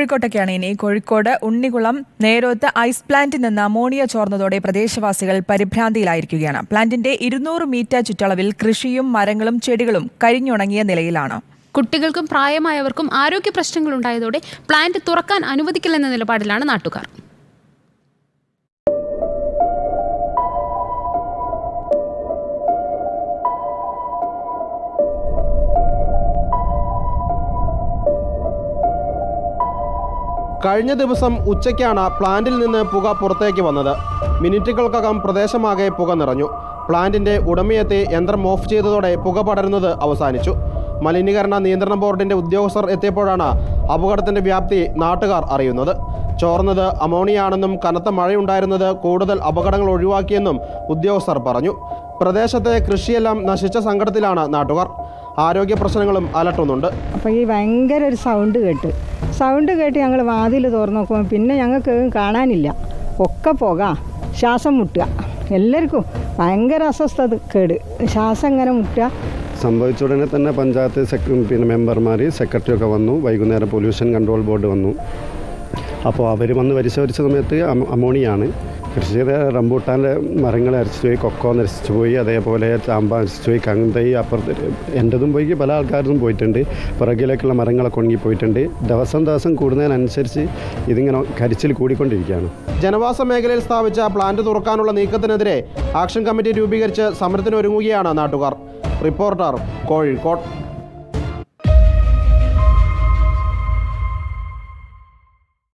കോഴിക്കോട്ടൊക്കെയാണ് ഇനി. കോഴിക്കോട് ഉണ്ണികുളം നേരോത്ത് ഐസ് പ്ലാന്റിൽ നിന്ന് അമോണിയ ചോർന്നതോടെ പ്രദേശവാസികൾ പരിഭ്രാന്തിയിലായിരിക്കുകയാണ്. പ്ലാന്റിന്റെ ഇരുന്നൂറ് മീറ്റർ ചുറ്റളവിൽ കൃഷിയും മരങ്ങളും ചെടികളും കരിഞ്ഞുണങ്ങിയ നിലയിലാണ്. കുട്ടികൾക്കും പ്രായമായവർക്കും ആരോഗ്യ പ്രശ്നങ്ങൾ ഉണ്ടായതോടെ പ്ലാന്റ് തുറക്കാൻ അനുവദിക്കില്ലെന്ന നിലപാടിലാണ് നാട്ടുകാർ. കഴിഞ്ഞ ദിവസം ഉച്ചയ്ക്കാണ് പ്ലാന്റിൽ നിന്ന് പുക പുറത്തേക്ക് വന്നത്. മിനിറ്റുകൾക്കകം പ്രദേശമാകെ പുക നിറഞ്ഞു. പ്ലാന്റിന്റെ ഉടമയത്തെ യന്ത്രം ഓഫ് ചെയ്തതോടെ പുക പടരുന്നത് അവസാനിച്ചു. മലിനീകരണ നിയന്ത്രണ ബോർഡിന്റെ ഉദ്യോഗസ്ഥർ എത്തിയപ്പോഴാണ് അപകടത്തിന്റെ വ്യാപ്തി നാട്ടുകാർ അറിയുന്നത്. ചോർന്നത് അമോണിയാണെന്നും കനത്ത മഴയുണ്ടായിരുന്നത് കൂടുതൽ അപകടങ്ങൾ ഒഴിവാക്കിയെന്നും ഉദ്യോഗസ്ഥർ പറഞ്ഞു. പ്രദേശത്തെ കൃഷിയെല്ലാം നശിച്ച സങ്കടത്തിലാണ് നാട്ടുകാർ. ആരോഗ്യ പ്രശ്നങ്ങളും അലട്ടുന്നുണ്ട്. അപ്പോൾ ഈ ഭയങ്കര ഒരു സൗണ്ട് കേട്ട്. സൗണ്ട് കേട്ട് ഞങ്ങൾ വാതിൽ തുറന്നു നോക്കുമ്പോൾ പിന്നെ ഞങ്ങൾക്ക് കാണാനില്ല. ഒക്കെ പോകാം ശ്വാസം മുട്ടുക. എല്ലാവർക്കും ഭയങ്കര അസ്വസ്ഥത കേട്. ശ്വാസം ഇങ്ങനെ മുട്ടുക? സംഭവിച്ച ഉടനെ തന്നെ പഞ്ചായത്ത് പിന്നെ മെമ്പർമാർ സെക്രട്ടറി ഒക്കെ വന്നു. വൈകുന്നേരം പൊല്യൂഷൻ കൺട്രോൾ ബോർഡ് വന്നു. അപ്പോൾ അവർ വന്ന് പരിശോധിച്ച സമയത്ത് അമ- അമോണിയാണ്. കൃഷി ചെയ്ത റംബൂട്ടാന്റെ മരങ്ങൾ അരച്ചു പോയി കൊക്കോ നരച്ചു പോയി അതേപോലെ ചാമ്പ നരച്ചു പോയി കന്തൈ അപ്പുറത്ത് എന്റെതും പോയി പല ആൾക്കാരും പോയിട്ടുണ്ട്. പുറകിലേക്കുള്ള മരങ്ങളൊക്കെ ഉണങ്ങി പോയിട്ടുണ്ട്. ദിവസം ദിവസം കൂടുന്നതിനനുസരിച്ച് ഇതിങ്ങനെ കരിച്ചിൽ കൂടിക്കൊണ്ടിരിക്കുകയാണ്. ജനവാസ മേഖലയിൽ സ്ഥാപിച്ച പ്ലാന്റ് തുറക്കാനുള്ള നീക്കത്തിനെതിരെ ആക്ഷൻ കമ്മിറ്റി രൂപീകരിച്ച് സമരത്തിനൊരുങ്ങുകയാണ് നാട്ടുകാർ. റിപ്പോർട്ടർ കോഴിക്കോട്.